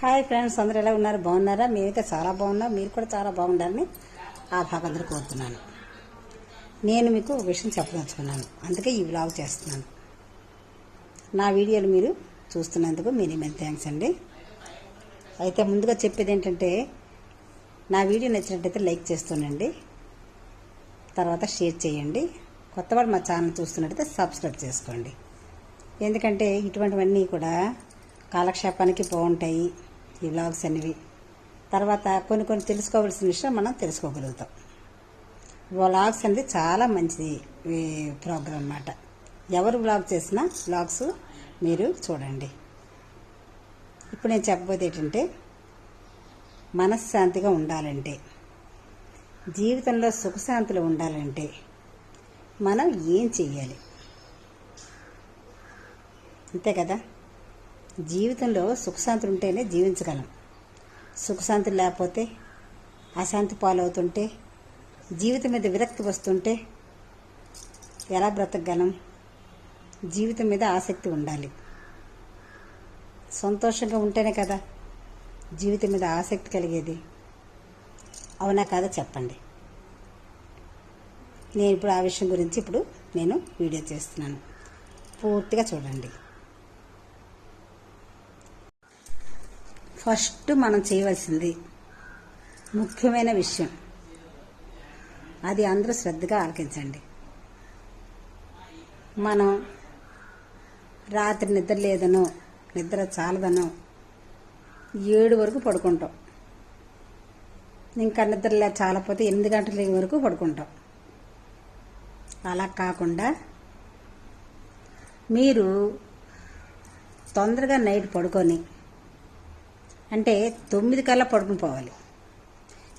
Hi friends అందరూ ఎలా ఉన్నారు? బాగున్నారా? మేమైతే చాలా బాగున్నాం. మీరు కూడా చాలా బాగుండాలని ఆ భాగందరూ కోరుతున్నాను. నేను మీకు ఒక విషయం చెప్పదలుచుకున్నాను. అందుకే ఈ వ్లాగ్ చేస్తున్నాను. నా వీడియోలు మీరు చూస్తున్నందుకు మినిమం థ్యాంక్స్ అండి. అయితే ముందుగా చెప్పేది ఏంటంటే నా వీడియో నచ్చినట్టయితే లైక్ చేస్తుండండి. తర్వాత షేర్ చేయండి. కొత్తవాడు మా ఛానల్ చూస్తున్నట్టయితే సబ్స్క్రైబ్ చేసుకోండి. ఎందుకంటే ఇటువంటివన్నీ కూడా కాలక్షేపానికి బాగుంటాయి. ఈ వ్లాగ్స్ అనేవి. తర్వాత కొన్ని కొన్ని తెలుసుకోవాల్సిన విషయం మనం తెలుసుకోగలుగుతాం. వ్లాగ్స్ అనేది చాలా మంచిది ఈ ప్రోగ్రామ్ అన్నమాట. ఎవరు వ్లాగ్ చేసినా వ్లాగ్స్ మీరు చూడండి. ఇప్పుడు నేను చెప్పబోతే ఏంటంటే మనశ్శాంతిగా ఉండాలంటే జీవితంలో సుఖశాంతులు ఉండాలంటే మనం ఏం చెయ్యాలి? అంతే కదా? జీవితంలో సుఖశాంతులు ఉంటేనే జీవించగలం. సుఖశాంతులు లేకపోతే అశాంతి పాలవుతుంటే జీవితం మీద విరక్తి వస్తుంటే ఎలా బ్రతకగలం? జీవితం మీద ఆసక్తి ఉండాలి. సంతోషంగా ఉంటేనే కదా జీవితం మీద ఆసక్తి కలిగేది. అవునా కాదా చెప్పండి. నేను ఇప్పుడు ఆ విషయం గురించి ఇప్పుడు నేను వీడియో చేస్తున్నాను. పూర్తిగా చూడండి. ఫస్ట్ మనం చేయవలసింది ముఖ్యమైన విషయం. అది అందరూ శ్రద్ధగా ఆలకించండి. మనం రాత్రి నిద్ర లేదనో నిద్ర చాలదనో ఏడు వరకు పడుకుంటాం. ఇంకా నిద్ర లే చాలపోతే ఎనిమిది గంటల వరకు పడుకుంటాం. అలా కాకుండా మీరు తొందరగా నైట్ పడుకొని అంటే తొమ్మిది కల్లా పడుకుని పోవాలి.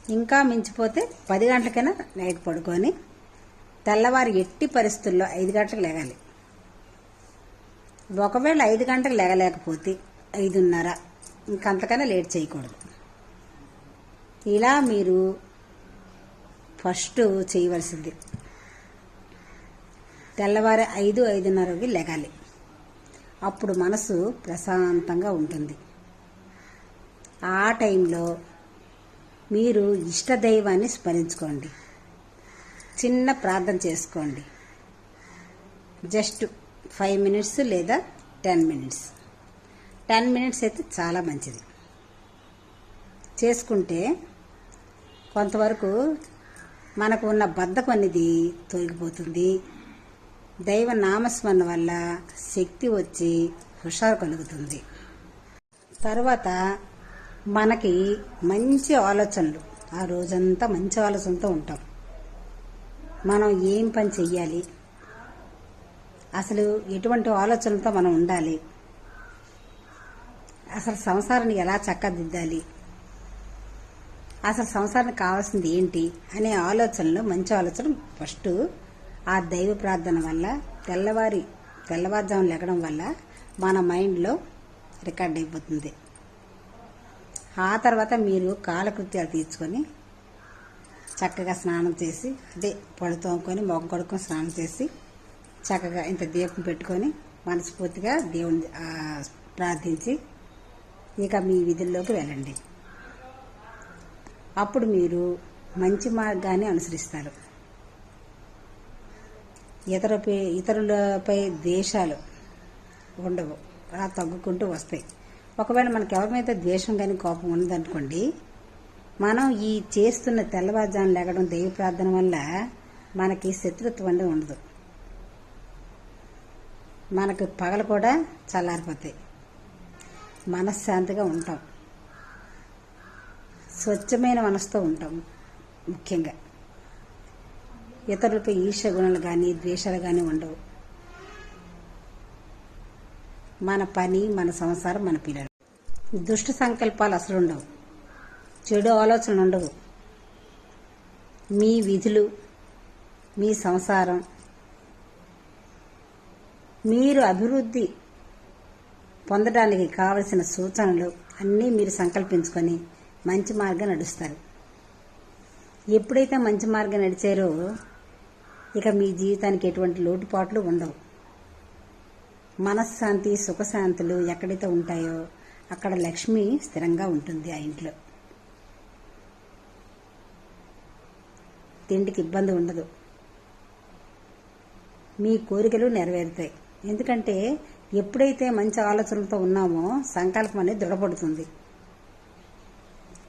ఇంకా మించిపోతే పది గంటలకైనా నైట్ పడుకొని తెల్లవారి ఎట్టి పరిస్థితుల్లో ఐదు గంటలకు లేగాలి ఒకవేళ ఐదు గంటలకు లేగలేకపోతే ఐదున్నర ఇంకంతకైనా లేట్ చేయకూడదు. ఇలా మీరు ఫస్ట్ చేయవలసింది తెల్లవారి ఐదు ఐదున్నరకి లెగాలి. అప్పుడు మనసు ప్రశాంతంగా ఉంటుంది. ఆ టైంలో మీరు ఇష్టదైవాన్ని స్మరించుకోండి. చిన్న ప్రార్థన చేసుకోండి. జస్ట్ ఫైవ్ మినిట్స్ లేదా టెన్ మినిట్స్. టెన్ మినిట్స్ అయితే చాలా మంచిది. చేసుకుంటే కొంతవరకు మనకు ఉన్న బద్ధకం అనేది తొలగిపోతుంది. దైవ నామస్మరణ వల్ల శక్తి వచ్చి హుషారు కలుగుతుంది. తర్వాత మనకి మంచి ఆలోచనలు. ఆ రోజంతా మంచి ఆలోచనతో ఉంటాం. మనం ఏం పని చెయ్యాలి? అసలు ఎటువంటి ఆలోచనలతో మనం ఉండాలి? అసలు సంసారాన్ని ఎలా చక్కదిద్దాలి? అసలు సంసారానికి కావాల్సింది ఏంటి? అనే ఆలోచనలు మంచి ఆలోచన ఫస్ట్ ఆ దైవ ప్రార్థన వల్ల తెల్లవారి తెల్లవారుజామున లెగడం వల్ల మన మైండ్లో రికార్డ్ అయిపోతుంది. ఆ తర్వాత మీరు కాలకృత్యాలు తీర్చుకొని చక్కగా స్నానం చేసి అదే పళ్ళు తోముకొని మొగ స్నానం చేసి చక్కగా ఇంత దీపం పెట్టుకొని మనస్ఫూర్తిగా దేవుని ప్రార్థించి ఇక మీ విధుల్లోకి వెళ్ళండి. అప్పుడు మీరు మంచి మార్గాన్ని అనుసరిస్తారు. ఇతరుపై ఇతరులపై దేశాలు ఉండవు అలా తగ్గుకుంటూ వస్తాయి. ఒకవేళ మనకి ఎవరి మీద ద్వేషం కానీ కోపం ఉన్నదనుకోండి మనం ఈ చేస్తున్న తెల్లవారుజాము లేగడం దైవ ప్రార్థన వల్ల మనకి శత్రుత్వం అనేది ఉండదు. మనకు పగలు కూడా చల్లారిపోతాయి. మనశ్శాంతిగా ఉంటాం. స్వచ్ఛమైన మనసుతో ఉంటాం ముఖ్యంగా. ఇతరులపై ఈర్ష గుణాలు కానీ ద్వేషాలు కానీ ఉండవు. మన పని మన సంసారం మన పిల్లలు. దుష్ట సంకల్పాలు అసలు ఉండవు. చెడు ఆలోచనలు ఉండవు. మీ విధులు మీ సంసారం మీరు అభివృద్ధి పొందడానికి కావలసిన సూచనలు అన్నీ మీరు సంకల్పించుకొని మంచి మార్గం నడుస్తారు. ఎప్పుడైతే మంచి మార్గం నడిచారో ఇక మీ జీవితానికి ఎటువంటి లోటుపాట్లు ఉండవు. మనశ్శాంతి సుఖశాంతులు ఎక్కడైతే ఉంటాయో అక్కడ లక్ష్మి స్థిరంగా ఉంటుంది ఆ ఇంట్లో. తిండికి ఇబ్బంది ఉండదు. మీ కోరికలు నెరవేరుతాయి. ఎందుకంటే ఎప్పుడైతే మంచి ఆలోచనలతో ఉన్నామో సంకల్పం అనేది దృఢపడుతుంది.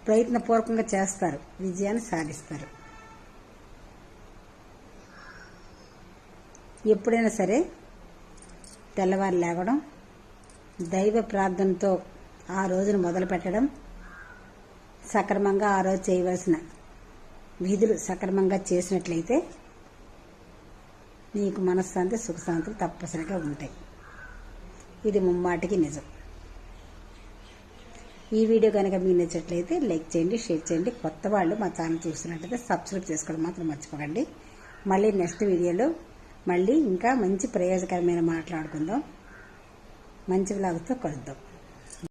ప్రయత్నపూర్వకంగా చేస్తారు. విజయాన్ని సాధిస్తారు. ఎప్పుడైనా సరే తెల్లవారు లేవడం దైవ ప్రార్థనతో ఆ రోజును మొదలు పెట్టడం సక్రమంగా ఆ రోజు చేయవలసిన విధులు సక్రమంగా చేసినట్లయితే నీకు మనశ్శాంతి సుఖశాంతులు తప్పనిసరిగా ఉంటాయి. ఇది ముమ్మాటికి నిజం. ఈ వీడియో కనుక మీకు నచ్చినట్లయితే లైక్ చేయండి షేర్ చేయండి. కొత్త వాళ్ళు మా ఛానల్ చూస్తున్నట్లయితే సబ్స్క్రైబ్ చేసుకోవడం మాత్రం మర్చిపోకండి. మళ్ళీ నెక్స్ట్ వీడియోలో మళ్ళీ ఇంకా మంచి ప్రయోజకరమైన మాట్లాడుకుందాం మంచి వ్లాగ్తో కలుద్దాం.